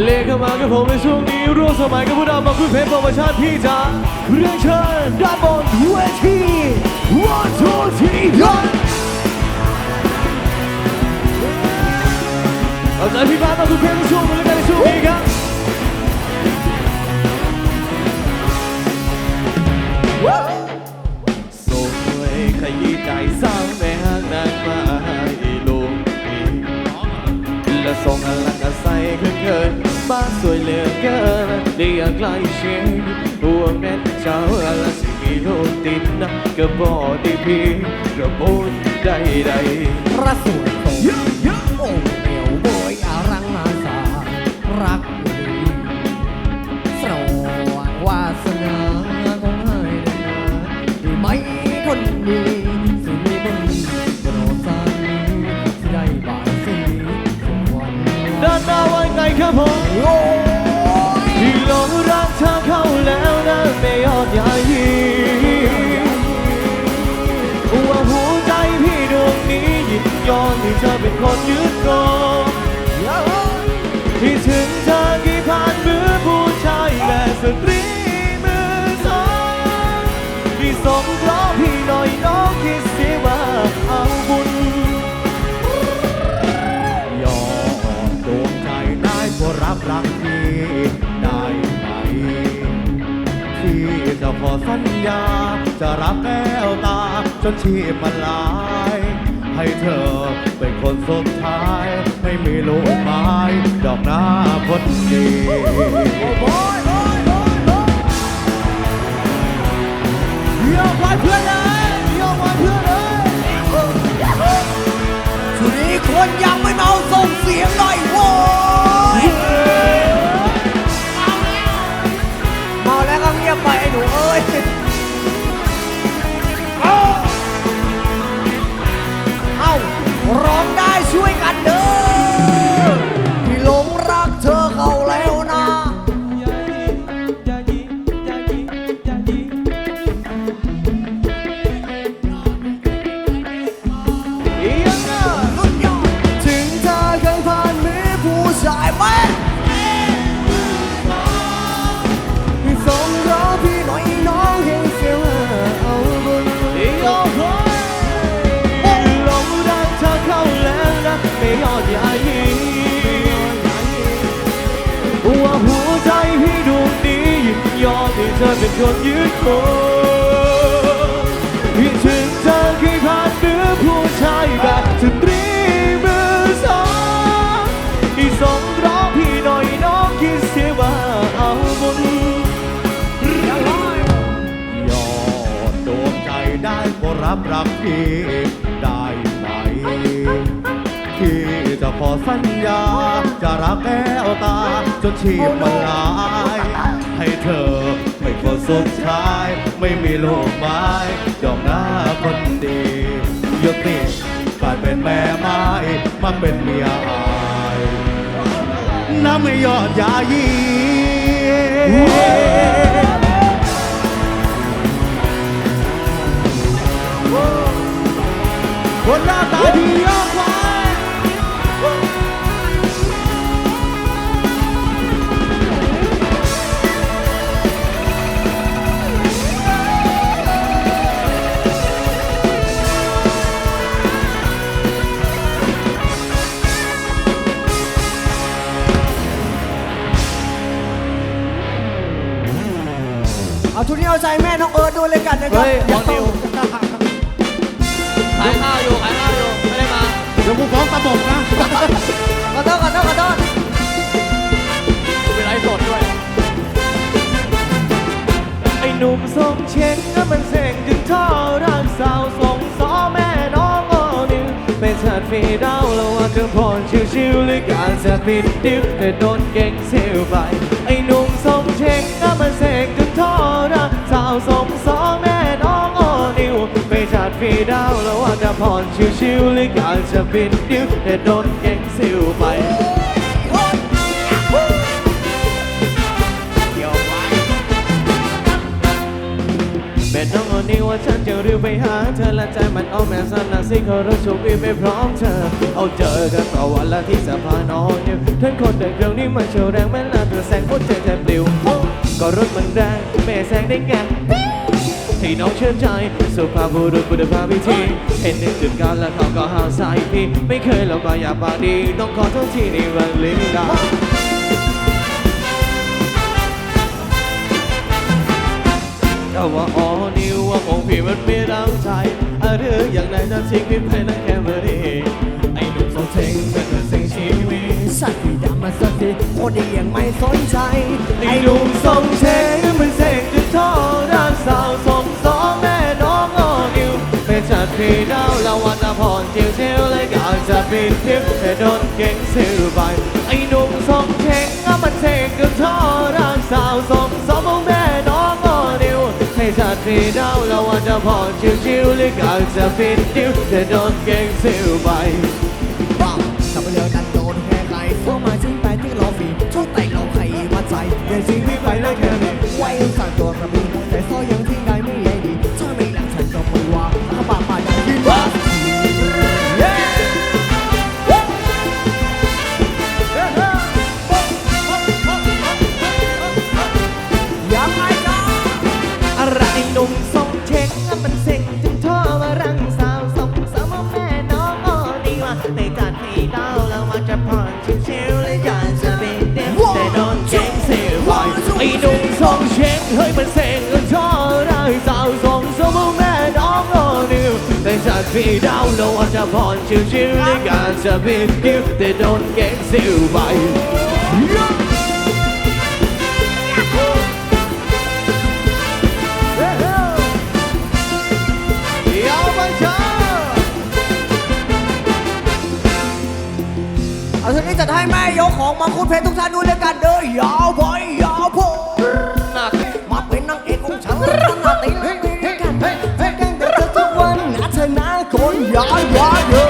เลขเข้ามากับผมในช่วงนี้ร่วมสมัยกับพวกเรามาคุยเพลงโปรโมชั่นพี่จ๋าเรียนเชิญด้านบนเวที one two three go เอาใจพี่บ้านมาคุยเพลงในช่วงนี้แล้วกันในช่วงนี้ครับสวยขยี้ใจสาวแม่ห้าง และส่งอลังอาศัยเขินเขินบ้านสวยเหลือเกินได้อยากใกล้ชิดหัวแม่เจ้าละสิมีลูกติดนะก็บอกได้เพียงกระปุนใดใดพระสวยโสมองค์เอวโบยอารังนาสารัก ที่จะขอสัญญา จะรับแก้วตาจนชีพมันลาย ให้เธอเป็นคนสุดท้ายไม่มีลูกไม้ดอกหน้าคนดียอมไว้เพื่อนเลยยอมไว้เพื่อนเลยทีนี้คนยังไม่เมาส่งเสียงหน่อยโว้ย แล้วก็เงียบไปไอ้หนูเอ้ย เป็นคนยึดโครองที่ถึงเธอเคยผ่านเนื้อผู้ชายแบบสตรีมือสองที่สงราะห์พี่หน่อยน้องคิดเสียว่าเอาบุญยอดดวงใจได้ก็รับรักพี่ได้ไหมที่จะขอสัญญา จะรักแก้วตา จนชีพมันลายให้เธอ เป็นคนสุดท้าย ไม่มีลูกไม้ดอกหน้าคนดียกติกลายเป็นแม่ไม้มาเป็นเมียอายน้ำไม่ยอดยายีคนหน้าตาดียกไว้ เอาชุดนี้เอาใจแม่น้องเอิร์ดด้วยเลยกันนะครับเฮ้ยของนิว ขายข้าวอยู่ขายข้าวอยู่ไม่ได้มา เดี๋ยวกูฟ้องตะบกนะ ขอโทษขอโทษขอโทษเป็นไลฟ์สดด้วย ไอ้หนุ่มทรงเช็งนั้นมันเสงถึงท่อร่างสาวส่งสอแม่น้องโอนิวเป็นชาติฟีดาวแล้วว่าจะพรชิวๆหรือการสักนิดดิ้วแต่โดนเก่งเซลไปไอ้หนุ่มทรงเช็งนั้นมันเสงถึง ทอร่างสาวส่งสองแม่น้องโอนิวเป็นชาติฟีดาวแล้วว่าจะพรชิวๆหรือการจะบินดิ้วแต่โดนเก่งเซลไปแม่น้องเอนี่ว่าฉันจะรียวไปหาเธอและใจมันอ้อมแม่สนาสิเขารู้โชคดีไม่พร้อมเธอ เอาเจอกันต่อวันละที่สะพานนอนอยู่ทั้งคนเดินเครื่องนี้มันโชว์แรงแม่ลาเธอแซงหัวใจแทบปลิว ก็รถมันแรงแม่แซงได้ไงให้น้องเชื่อใจสุภาพบุรุษบุรุษภาพพิธีเห็นหนึ่งจุดการแล้วเขาก็หาสายพี่ ไม่เคยลอกมาอยากปากดีต้องขอโทษที่ในวันลิ้นดาแต่ว่าอ๋อนิวว่าของพี่มันไม่รังใจอะหรืออย่างไรจะทิ้งพี่ไปนั่นแค่เมื่อนี้ มาสักทีคนที่ยังไม่สนใจ ไอ้หนุ่มทรงเชงมันเสกจนท่อร่างสาวส่งสองแม่น้องอ้อนิวเป็นจัดพีดาวละวันละพรเจียวเจียวเลยกาจะปิดทิพย์แต่โดนเก่งซื้อไปไอ้หนุ่มทรงเชงมันเสกจนท่อร่างสาวส่งสองแม่น้องอ้อนิวให้จัดพีดาวละวันละพรเจียวเจียวเลยกาจะปิดทิพย์แต่โดนเก่งซื้อไปบ้ ดใจเดินสิ่งที่ไปแล้วแค่นี้ไว้สั่งตัวกระบี่แต่ซอยัง ทรงเช็งเฮ้ยมันเซ็งจนท่อได้สาวส่งสามแม่น้องอ้อดีแต่จัดให้ดาวแล้วว่าจะผ่อนชิวๆเลยอยากจะเป็นเด็กแต่โดนเก่งเสียไว้ยาไปเช้าเอาทีนี้จะให้แม่ยกของมาคุณเพชรทุกท่านด้วยกันเด้อยาวไปยา ยาวยาเยอ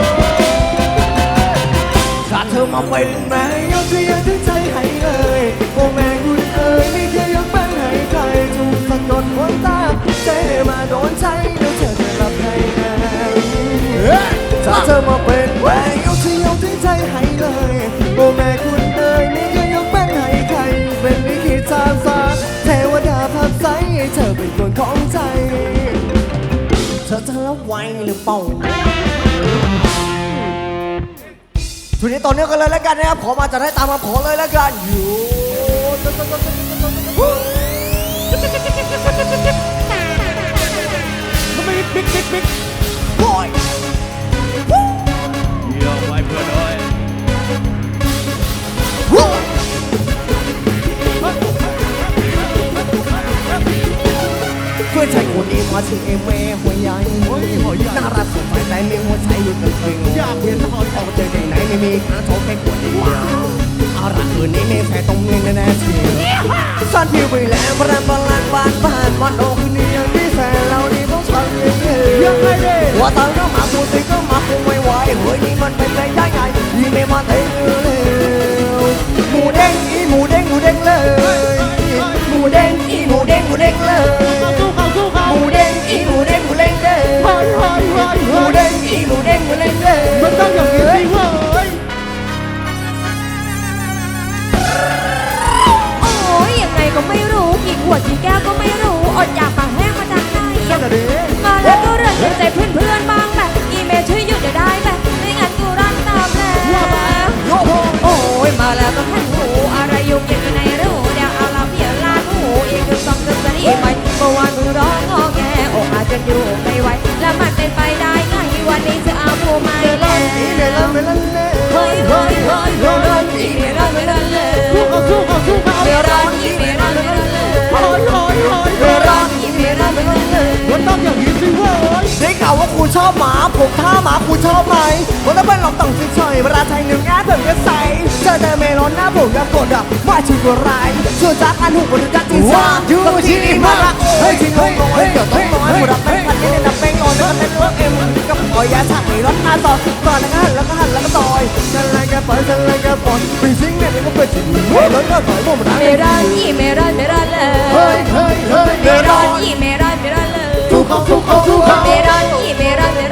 ถ้าเธอมาเป็นแม่ยกเธอยังถึงใจให้เลยโอ้แม่คุณเอ๋ยนี่แค่ยกเป็นให้ใครถูกสะกดหัวตาใจมาโดนใจแล้วเธอจะรับให้แน่ถ้าเธอมาเป็นแม่ยกเธอยกถึงใจให้เลยโอ้แม่คุณเอ๋ยนี่แค่ยกเป็นให้ใครเป็นลิขิตสามสารเทวดาพับใสให้เธอเป็นคนของ ไว้หรือเปล่าทีนี้ต่อเนื่องกันเลยแล้วกันนะครับ ขอมาจะให้ตามมาขอเลยแล้วกันอยู่ไมปิ๊กปิ๊กปิ๊กบอย ชื่อเอเมหัวใหญ่น่ารักสดใสแต่มีหัวใจอยู่ตึงตึงอยากเห็นเขาออกเจอที่ไหนไม่มีขาโชกแค่คนเดียวอารักคืนนี้ไมีแฟนตรงนี้แน่เชียวสั้นผิวไปแล้วพลันบอลลันบานบ้านมันโอ้คืนนี้ยังมีแฟนเรานี่ต้องชักเองยังไงเด้หัวตาก็มาพูดสิก็มาคงไม่ไหวเฮ้ยนี่มันเป็นไปได้ไงยิ่ไม่มาเต็มเลยหมูเด้งอีหมูเด้งหมูเด้งเลยหมูเด้งอีหมูเด้งหมูเด้งเลย อีหมูเด้งหมูเล้งเด้อเฮ้ยเฮ้ยเฮ้ยหเฮ้มูยเด้งอีหมูเด้งหมูเล้งเด้อมันต้องอย่างนี้สิเว้ยโอ้ยยังไงก็ไม่รู้กี่ขวดกี่แก้วก็ไม่รู้ อดอยากปากแห้งมาจากไหนมาแล้วก็เรื่องเห็นใจเพื่อนเพื่อนๆ ได้ข่าวว่าคุณชอบหมาผมถ้าหมาคุณชอบไหมผมต้องเป็นหลอกต้องเฉยๆเวลาไทยหนึ่งแง่ผมก็ใสเจอแต่เมลอนหน้าผมก็กดอะว่าชื่อว่าไรส่วนจากอันหูบนจักที่ามต้องที่นี่มาละเฮ้ยที่งงงเฮ้ยเดี๋ยวต้องน้อยผู้รับเป็ หน้าต่อก่อนแล้วก็หันแล้วก็หันแล้วก็ต่อยฉันเลยแกปล่อยฉันเลยแกปล่อยปีซิงเนี่ยก็เปิดชิ้นแล้วก็ถอยผมนะเมรันยี่เมรันเมรันเลยเฮ้ยเฮ้ยเฮ้ยเมรันยี่เมรันเมรันเลยทุเขาสู้เขาสู้เขาเมรอนอีเมรอนเมรอน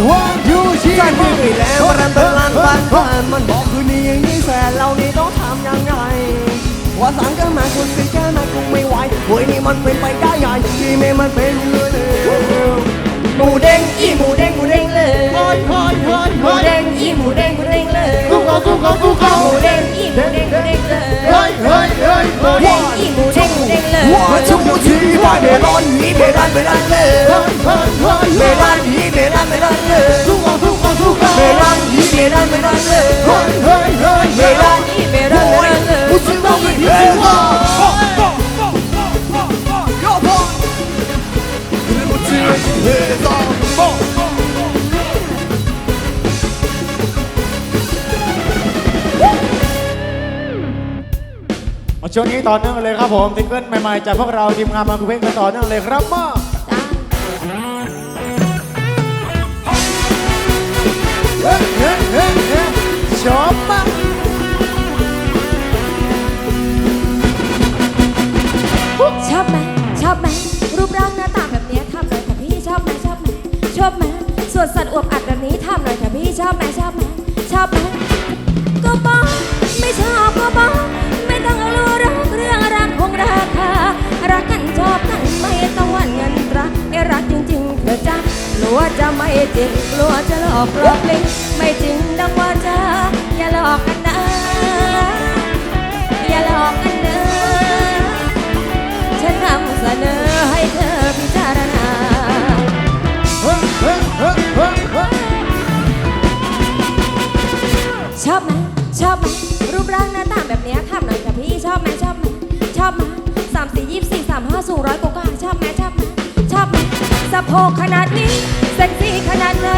One two three ใจพี่ไปแล้วรันตะลันบ้านบ้านมันบอกคืนนี้ยังนี้แฟนเรานี่ต้องทำยังไงว่าสังก็มาคุณสิแค่มาคงไม่ไหวหวยนี่มันเป็นไปได้ยังที่ไม่มันเป็นเลยหมูเด้งอีหมูเด้งหมูเด้งเลยหอยหอยหอยหมูเด้งอีหมูเด้งหมูเด้ง 我们是祖国的花朵阳光下尽情唱着歌永远的依靠回家吧 มาช่วงนี้ต่อเนื่องเลยครับผมซิงเกิลใหม่ๆจากพวกเราทีมงานมาคุเพลงกันต่อเนื่องเลยครับมาเฮ้ยเฮ้ยเฮ้ยเฮ้ยชอบมากชอบไหมชอบไหมรูปร่างหน้าตาแบบนี้ทำหน่อยค่ะพี่ชอบไหมชอบไหมชอบไหมส่วนสัตว์อวบอัดแบบนี้ทำหน่อยค่ะพี่ชอบไหมชอบไหมชอบไหมก็บอกไม่ชอบก็บอก ชอบกันไม่ต้องหวันเงินตราไอ้รักจริง ๆ เธอจ้ากลัวจะไม่จริงกลัวจะหลอกหลอกลิงไม่จริงดังว่าจะอย่าหลอกกัน สี่สามห้าสูงร้อยกว่าชอบไหมชอบไหมชอบไหมสะโพกขนาดนี้เซ็กซี่ขนาดไหน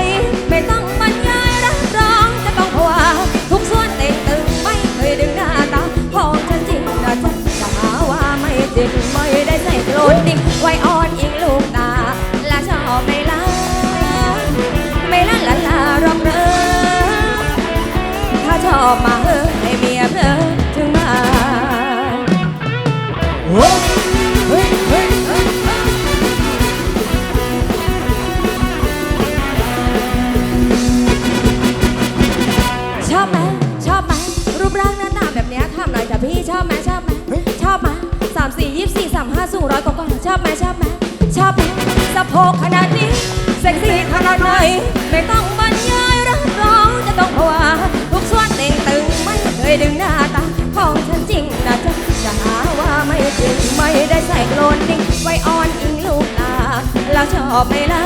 ไม่ต้องบรรยายรับรองจะต้องภาวทุกส่วนเต่งตึงไม่เคยดึงหน้าตาของฉันจริงนะจ๊ะจะหาว่าไม่จริงไม่ได้ใส่โกรธดิ่งไว้อ่อนอิงลูกตาและชอบไม่ละไม่ละละละรองเรอถ้าชอบมาเอ งร้อยกว่าชอบไหมชอบไหมชอบไหมสะโพกขนาดนี้เซ็กซี่ขนาดไหนไม่ต้องบรรยายรับรองจะต้องภาวะทุกส่วนเต่งตึงไม่เคยดึงหน้าตาของฉันจริงนะจ๊ะจะหาว่าไม่จริงไม่ได้ใส่โกลนดิ้งไว้อ่อนอิงลูกตาแล้วชอบไหมล่ะ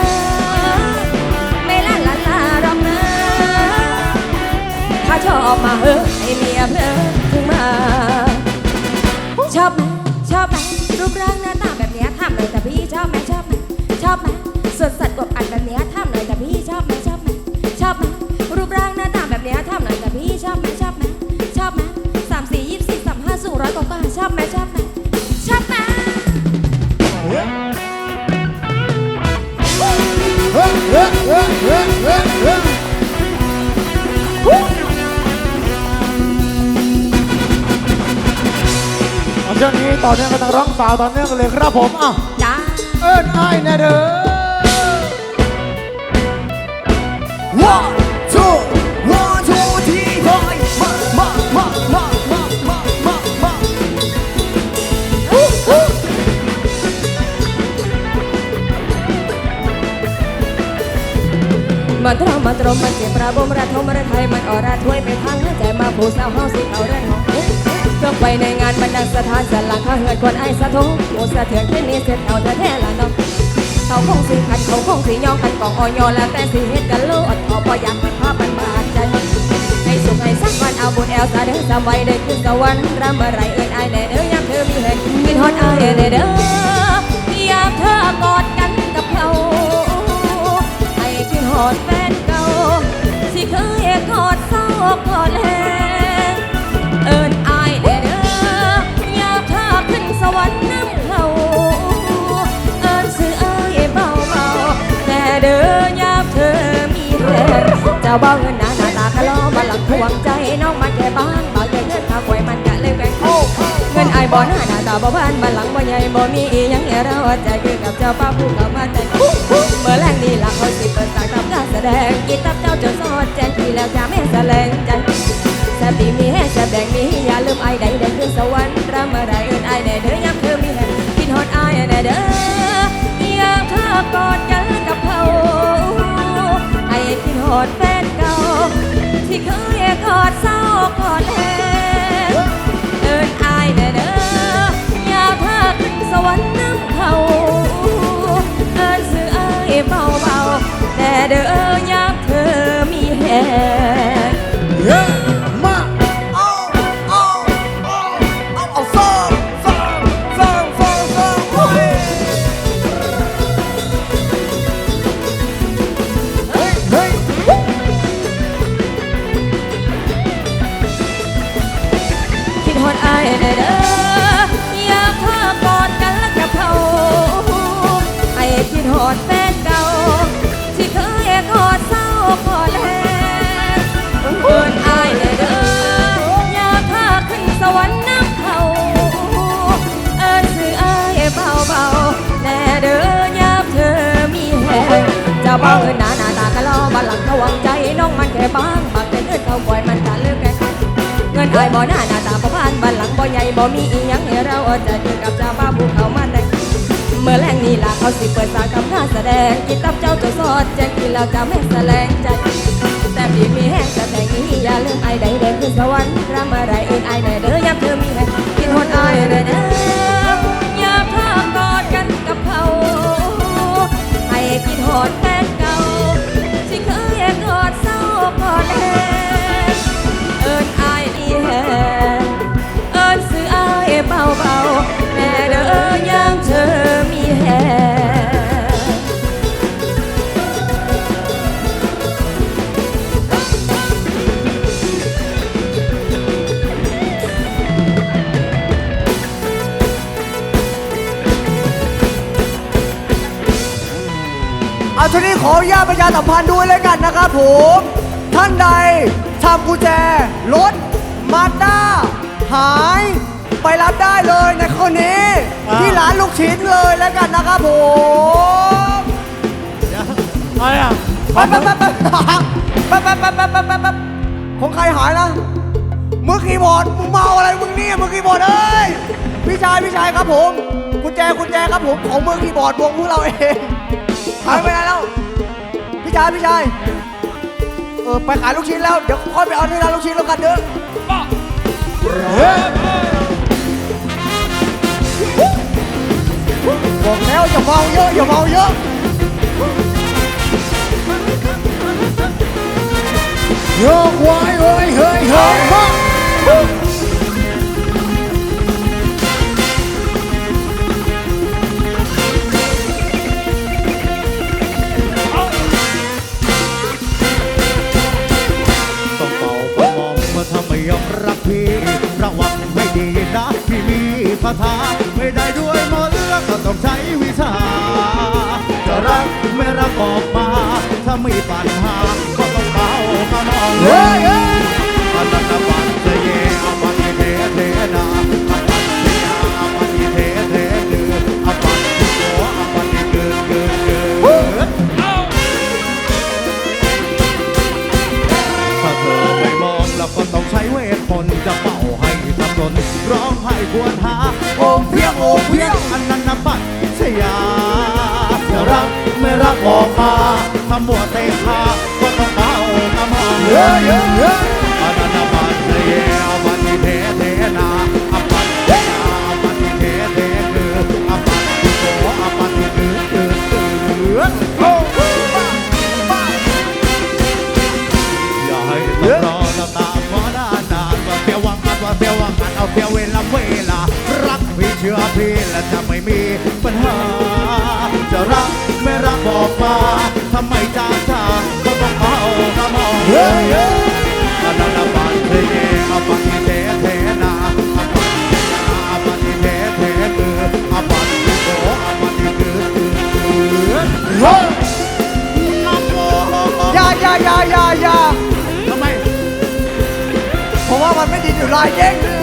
ไม่ละละลารองนะถ้าชอบมาเฮ้ให้เมียเพลอถึงมา แต่พี่ชอบไหมชอบไหมชอบไหมส่วนสัตว์กบอัดแบบเนี้ยทำหน่อยแต่พี่ชอบไหมชอบไหมชอบไหมรูปร่างหน้าตาแบบเนี้ยทำหน่อยแต่พี่ชอบไหมชอบไหมชอบไหมสามสี่ยี่สี่สามห้าสูงร้อยกว่าชอบไหมชอบไหมชอบไหมเฮ้ยเฮ้ยเฮ้ยเฮ้ยเฮ้ยเฮ้ยเอาช่วงนี้ต่อเนื่องกันนักร้องสาวต่อเนื่องกันเลยครับผมอะ นไอ้ายแน่เด้อ One two one two three four มามามามามามามามามันตรมมันตรมมันเจ็บระบมระทมระไทยมันออระถ้วยไปทางหัวใจมาผู้สาวเฮาสิเขาเรื่องของ ลงไปในงานบรรดาสถานสัหลังข้าเหินคนไอ้สะทงโอสะเทือนแค่นี้เสร็จเอาเธอแท้ละน้องเขาคงสีขันเขาคงสียองขันกองอ่อยอแล้วแต่สีเฮ็ดกันลดออกพออยากมันภาพมันมาใจในสุขในสักวันเอาบุญแอลสาเด้อสบายได้ขึ้นสวรรค์รำอะไรเอิญไอ้แน่เด้อยามเธอมีเหตุกินฮอดไอ้แน่เด้อยามเธอกอดกันกับเขาไอ้กินฮอดแฟนเก่าสิเคยกอดเศร้ากอดแล้ว วรรค์น้ำเขาเอิญซื้อเอ้เบาเบาแต่เดินยาบเธอมีแรงเจ้าเบาเงินหนาหนาตาขะล้อมาหลังทวงใจน้องมาแก่บ้านบ่าวใหญ่เงินข้าวไวยมันกะเลยแกงโคเงินไอ้บ่อหน้าหนาตาบ่บ้านมาหลังบ่ใหญ่บ่มีอียังเหราใจคือกับเจ้าป้าผู้เขามาแต่งเมื่อแรงนี้ลังเขาสิเปิดสายทำการแสดงกินตับเจ้าจนซอดแจ้งทีแล้วจะไม่แสดงใจ แซ่บดีมีแห้งแซ่บแดงมีอย่าลืมไอ้ใดแดงขึ้นสวรรค์รำอะไรเอินไอ้แน่เด้อยามเธอมีแห้งกินฮอดไอ้แน่เด้อยามเธอกอดกันกับเขาไอ้กินฮอดแฟนเก่า ที่เคยกอดเศร้ากอดแลเอินไอ้แน่เด้อยามเธอขึ้นสวรรค์น้ำเขาเอินสื่อไอ้เบาๆแน่เด้อยามเธอมีแห้ บางบางแต่เงินเขาปล่อยมันจะเลิกแก่เงินอายบ่หน้าหน้าตาบ่ผ่านบ้านหลังบ่ใหญ่บ่มีอีหยังให้เราเอาใจเจอกับเจ้าบ้าผู้เขามาแต่งเมื่อแรงนี้ล่ะเขาสิเปิดสาทำกาแสดงกินตับเจ้าจะสอดแจ้งกินแล้วจะไม่แสลงใจแต่ปีมีแห้งแต่แต่งนี้อย่าลืมไอ้ใดเด่นขึ้นสวรรค์รำอะไรเอินไอ้แน่เด้อยามเธอมีแห้งกินฮอดไอ้แน่เด้ออย่าพากอดกันกับเขาให้กินฮอดแเอาทีนี้ขออนุญาตประชาสัมพันธ์ด้วยแล้วกันนะครับผม ท่านใดทำกุญแจรถมาด้าหาย ไปรับได้เลยในคนนี้ที่ร้านลูกชิ้นเลยแล้วกันนะครับผมอะไรอะไปไปไปไปไปไปไปไปไปไปไปของใครหายนะมือคีย์บอร์ดมึงเมาอะไรมึงเนี่ยมือคีย์บอร์ดเอ้ยพี่ชายพี่ชายครับผมกุญแจกุญแจครับผมของมือคีย์บอร์ดวงพวกเราเอง หายไปไหนแล้ว พี่ชายพี่ชาย เออไปขายลูกชิ้นแล้ว เดี๋ยวค่อยไปเอาที่ร้านลูกชิ้นแล้วกันเด้อบอกแล้วอย่าเมาเยอะอย่าเมาเยอะโยกไว้เฮ้ยเฮ้ยเฮ้ย โอมเพียงอันนั้นนะปัดชยาจะรักไม่รักบอกมาถ้ามัวเตะขาก็ต้องเป่ากระหม่อมเฮ้ยเยเฮ้ยอันนั้นนะปัดชยาปัดที่เทเทนาอัปัดชยาปัดที่เทเทคืออัปัดที่โกอัปัดที่คือคือคือโอ้อย่าให้ต้องรอล้วตามก็นานนานว่าเสียววังกันว่าเสียววังกันเอาเสียวเวลาเวลารัก พี่และจะไม่มีปัญหา จะรักไม่รักบอกมาทำไมจากจางก็ต้องเอากระมองเฮ้ยเฮ้ยอาณาบานเทเยอาบัติเทเทนาอาบัติเทเทเืออาบัติโกอาบัติเกือเกือเฮ้ยยายายายายาทำไม เพราะว่ามันไม่ดีอยู่ลายเด้ง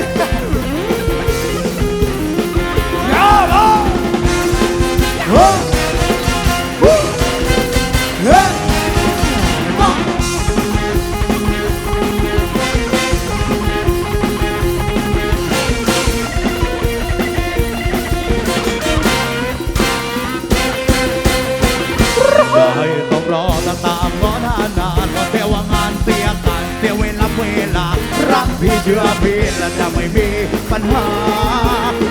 เชื่อพี่และจะไม่มีปัญหา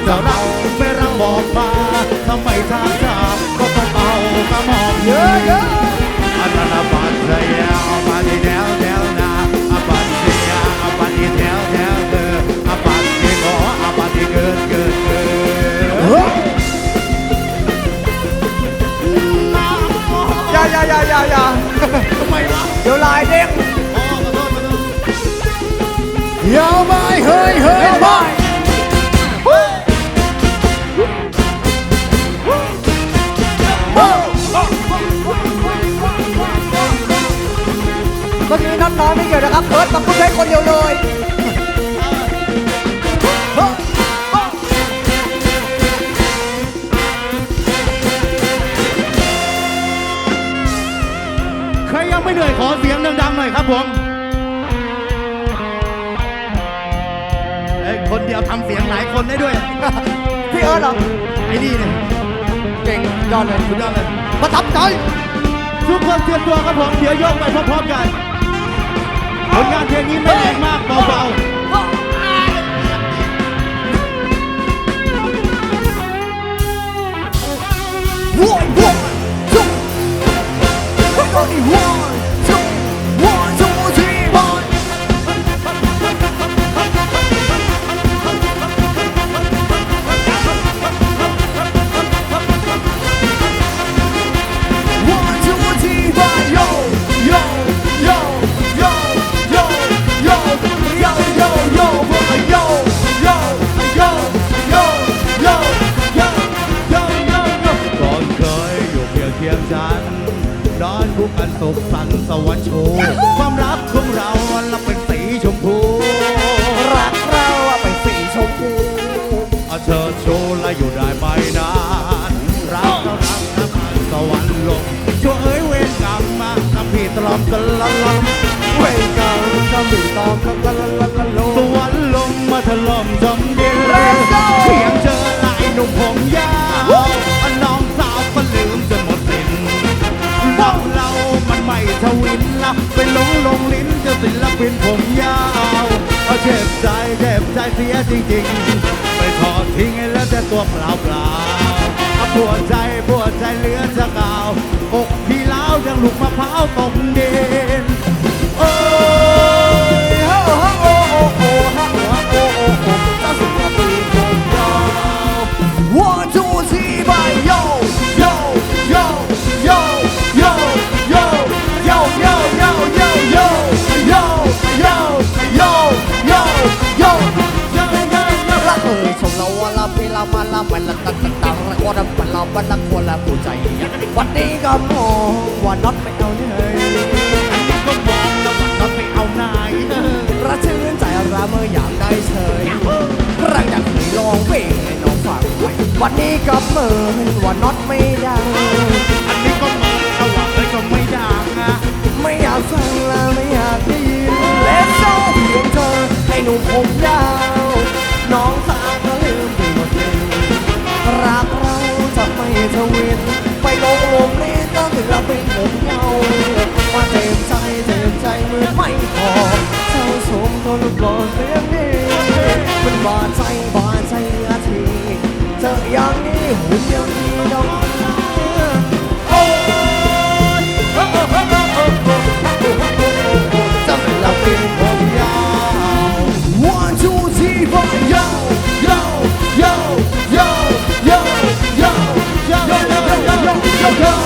จะรักไม่รักบอกมาทำไมทางกาก็ต้องเอากระหม่อมเยอะ ทำเสียงหลายคนได้ด้วย พี่เอิร์ธเหรอ ไอ้นี่เนี่ยเก่งยอดเลยคุณยอดเลยประทับใจทุกคนเตรียมตัวครับผมเดี๋ยวโยกไปพร้อมๆกันผลงานเพลงนี้ไม่แรงมากเบาๆว้าวว้าวจุ๊บไม่ ปวดใจปวดใจเหลือจะกล่าวอกพี่เล้ายังลูกมะพร้าวตกดินโอ้ยโอ้โอ้โอ้ฮ่าฮ่าโอ้โอ้โอ้ตั้สุดความปีกงยาว One two three by yo yo yo yo yo yo yo yo yo yo yo yo yo yo yo yo รักเอ่ยชมเราว่าเราเป็นเรามาเราเป็นเราตัด วันละควรละผู้ใจ วันนี้ก็มองว่าน็อตไม่เอาเลยก็มองแล้ว่าน็อตไม่เอานายระชื่นใจระเมออยากได้เฉยรังอยากให้ลองเพลงให้น้องฟังวันนี้ก็เมินว่าน็อตไม่ได้ Let's.